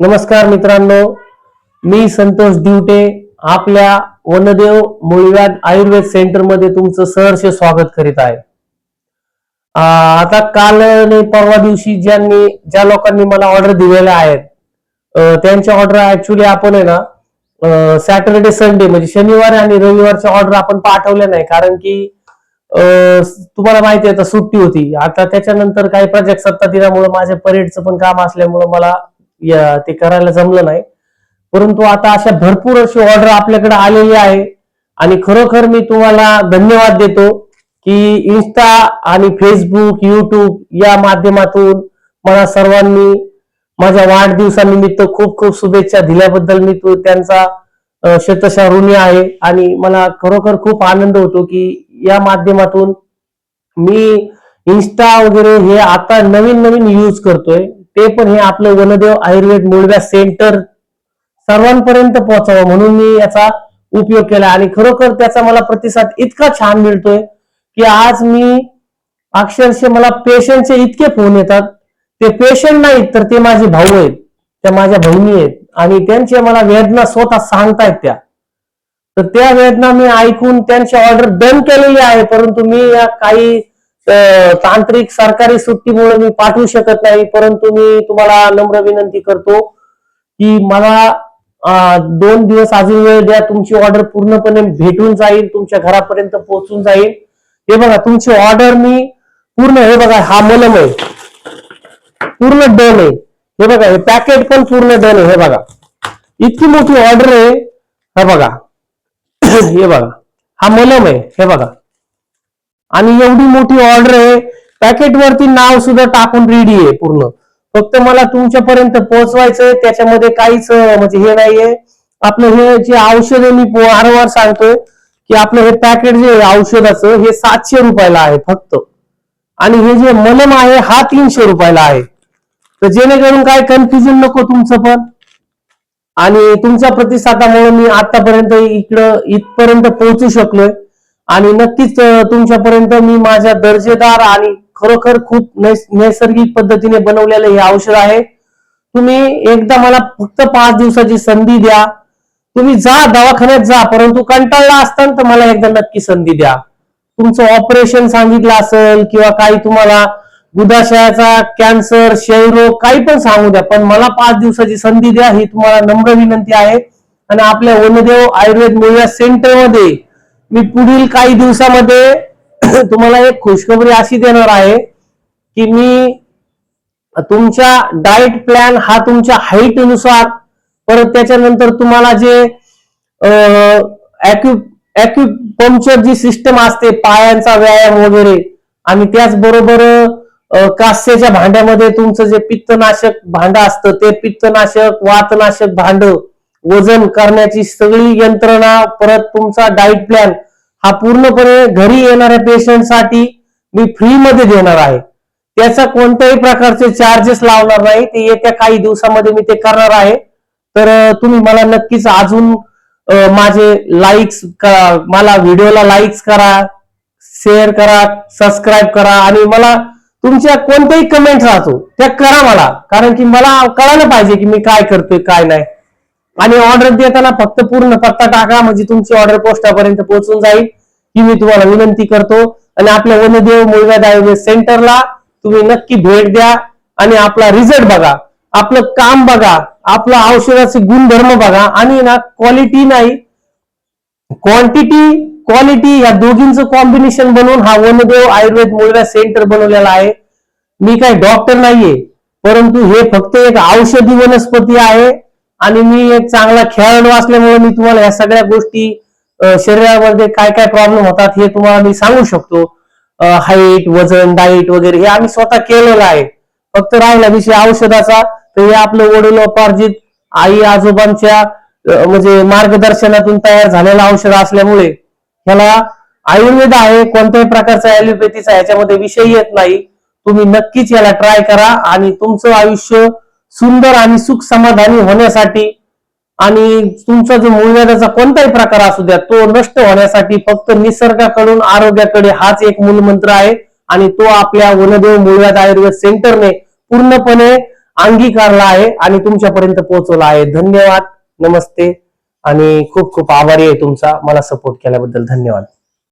नमस्कार मित्रांनो मी संतोष दिवटे आपल्या वनदेव मुळव्याध आयुर्वेद सेंटरमध्ये तुमचं सहर्ष स्वागत करीत आहे. आता काल आणि परवा दिवशी ज्यांनी ज्या लोकांनी मला ऑर्डर दिलेल्या आहेत त्यांच्या ऑर्डर ऍक्च्युली आपण आहे ना सॅटरडे संडे म्हणजे शनिवार आणि रविवारच्या ऑर्डर आपण पाठवल्या नाही कारण की तुम्हाला माहिती आहे सुट्टी होती. आता त्याच्यानंतर काही प्रजासत्ता दिनामुळे माझ्या परेडचं पण काम असल्यामुळे मला ते करायला जमलं नाही. परंतु आता अशा भरपूर अशी ऑर्डर आपल्याकडे आलेली आहे. आणि खरोखर मी तुम्हाला धन्यवाद देतो की इन्स्टा आणि फेसबुक युट्यूब या माध्यमातून मला सर्वांनी माझ्या वाढदिवसानिमित्त खूप खूप शुभेच्छा दिल्याबद्दल मी तो त्यांचा शतशा ऋणी आहे. आणि मला खरोखर खूप आनंद होतो की या माध्यमातून मी इन्स्टा वगैरे हे आता नवीन नवीन यूज करतोय. ते पण हे आपलं वनदेव आयुर्वेद मूळव्या सेंटर सर्वांपर्यंत पोहोचावं म्हणून मी याचा उपयोग केला. आणि खरोखर त्याचा मला प्रतिसाद इतका छान मिळतोय की आज मी अक्षरशः मला पेशंटचे इतके फोन येतात. ते पेशंट नाहीत तर ते माझे भाऊ आहेत. त्या माझ्या बहिणी आहेत. आणि त्यांच्या मला वेदना स्वतः सांगतायत त्या. तर त्या वेदना मी ऐकून त्यांची ऑर्डर डन केलेली आहे. परंतु मी या काही तांत्रिक सरकारी सुट्टीमुळे मी पाठवू शकत नाही परंतु मी तुम्हाला नम्र विनंती करतो की मला दोन दिवस अजून वेळ द्या तुमची ऑर्डर पूर्णपणे भेटून जाईल तुमच्या घरापर्यंत पोहोचून जाईल. हे बघा तुमची ऑर्डर मी पूर्ण हे बघा हा मलम आहे. पूर्ण डन आहे. हे बघा हे पॅकेट पण पूर्ण डन आहे हे बघा. इतकी मोठी ऑर्डर आहे हे बघा. हे बघा हा मलम आहे हे बघा. आणि एवढी मोठी ऑर्डर आहे पॅकेट वरती नाव सुद्धा टाकून रेडी आहे पूर्ण. फक्त मला तुमच्यापर्यंत पोहोचवायचंय त्याच्यामध्ये काहीच म्हणजे हे नाहीये. आपलं हे जे औषध आहे मी वारंवार सांगतोय की आपलं हे पॅकेट जे आहे औषधाचं हे सातशे रुपयाला आहे फक्त. आणि हे जे मलम आहे हा तीनशे रुपयाला आहे. तर जेणेकरून काय कन्फ्युजन नको तुमचं पण. आणि तुमच्या प्रतिसादामुळे मी आतापर्यंत इकडं इथपर्यंत पोहोचू शकलोय. आणि नक्कीच तुमच्यापर्यंत मी माझ्या दर्जेदार आणि खरोखर खूप नैसर्गिक पद्धतीने बनवलेलं हे औषध आहे. तुम्ही एकदा मला फक्त पाच दिवसाची संधी द्या. तुम्ही जा दवाखान्यात जा परंतु कंटाळला असताना तर मला एकदा नक्की संधी द्या. तुमचं ऑपरेशन सांगितलं असेल किंवा काही तुम्हाला गुदाशयाचा कॅन्सर क्षयरोग काही पण सांगू द्या पण मला पाच दिवसाची संधी द्या ही तुम्हाला नम्र विनंती आहे. आणि आपल्या वनदेव आयुर्वेद मुळव्या सेंटरमध्ये मी पुढील काही दिवसामध्ये तुम्हाला एक खुशखबरी अशी देणार आहे की मी तुमच्या डाएट प्लॅन हा तुमच्या हाईटनुसार परत त्याच्यानंतर तुम्हाला जे पंक्चर जी सिस्टम असते पायांचा व्यायाम वगैरे आणि त्याचबरोबर कास्याच्या भांड्यामध्ये तुमचं जे पित्तनाशक भांड असतं ते पित्तनाशक वातनाशक भांड वजन करण्याची सगळी यंत्रणा परत तुमचा डाईट प्लॅन हा पूर्णपणे घरी येणाऱ्या पेशंटसाठी मी फ्री मध्ये देणार आहे. त्याचा कोणत्याही प्रकारचे चार्जेस लावणार नाही. ते येत्या काही दिवसामध्ये मी ते करणार आहे. तर तुम्ही मला नक्कीच अजून माझे लाईक्स मला व्हिडिओला लाईक्स करा शेअर करा सबस्क्राईब करा आणि मला तुमच्या कोणत्याही कमेंट राहतो त्या करा मला. कारण की मला कळायला पाहिजे की मी काय करतोय काय नाही. आणि ऑर्डर देताना फक्त पूर्ण पत्ता टाका म्हणजे तुमची ऑर्डर पोस्टापर्यंत पोहोचून जाईल ही मी तुम्हाला विनंती करतो. आणि आपल्या वनदेव मुळव्याध आयुर्वेद सेंटरला तुम्ही नक्की भेट द्या आणि आपला रिझल्ट बघा. आपलं काम बघा. आपलं औषधाचे गुणधर्म बघा. आणि ना क्वालिटी नाही. क्वांटिटी क्वालिटी या दोघींचं कॉम्बिनेशन बनवून हा वनदेव आयुर्वेद मुळव्या सेंटर बनवलेला आहे. मी काही डॉक्टर नाहीये परंतु हे फक्त एक औषधी वनस्पती आहे. आणि मी एक चांगला खेळाडू असल्यामुळे मी तुम्हाला या सगळ्या गोष्टी शरीरामध्ये काय काय प्रॉब्लेम होतात हे तुम्हाला मी सांगू शकतो. हाईट वजन डाईट वगैरे हे आम्ही स्वतः केलेलं आहे. फक्त राहिला विषय औषधाचा तर हे आपलं वडिलोपार्जित आई आजोबांच्या म्हणजे मार्गदर्शनातून तयार झालेलं औषध असल्यामुळे ह्याला आयुर्वेद आहे कोणत्याही प्रकारचा ऍलोपॅथीचा ह्याच्यामध्ये विषय येत नाही. तुम्ही नक्कीच याला ट्राय करा आणि तुमचं आयुष्य सुंदर आणि सुख समाधानी होण्यासाठी आणि तुमचा जो मूलव्याधाचा कोणताही प्रकार असू द्या तो नष्ट होण्यासाठी फक्त निसर्गाकडून आरोग्याकडे हाच एक मूलमंत्र आहे आणि तो आपल्या वनदेव मूळव्याध आयुर्वेद सेंटरने पूर्णपणे अंगीकारला आहे आणि तुमच्यापर्यंत पोहोचवला आहे. धन्यवाद. नमस्ते. आणि खूप खूप आभारी आहे तुमचा. मला सपोर्ट केल्याबद्दल धन्यवाद.